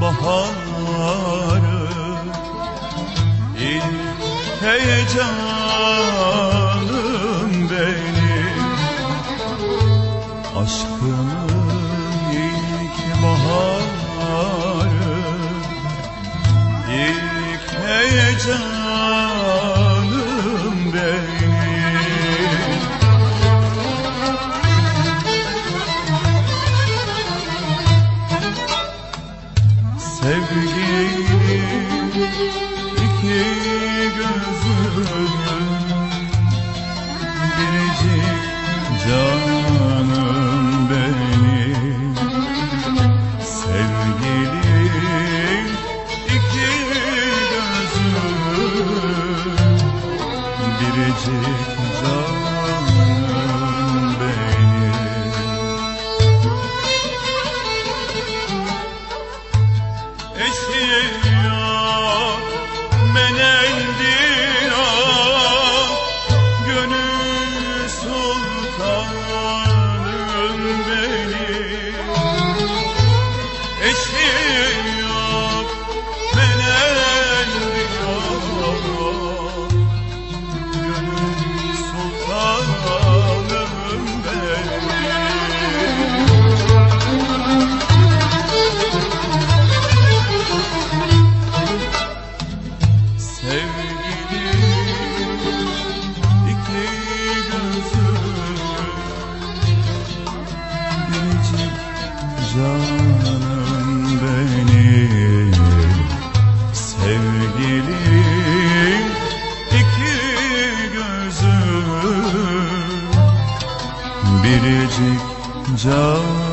baharı İlk heyecanım benim. Aşkımın ilk baharı İlk heyecanım benim Sevgilim iki gözüm Biricik canım benim Sevgilim iki gözüm Biricik canım sultanım benim canım benim Sevgilim iki gözüm Biricik canım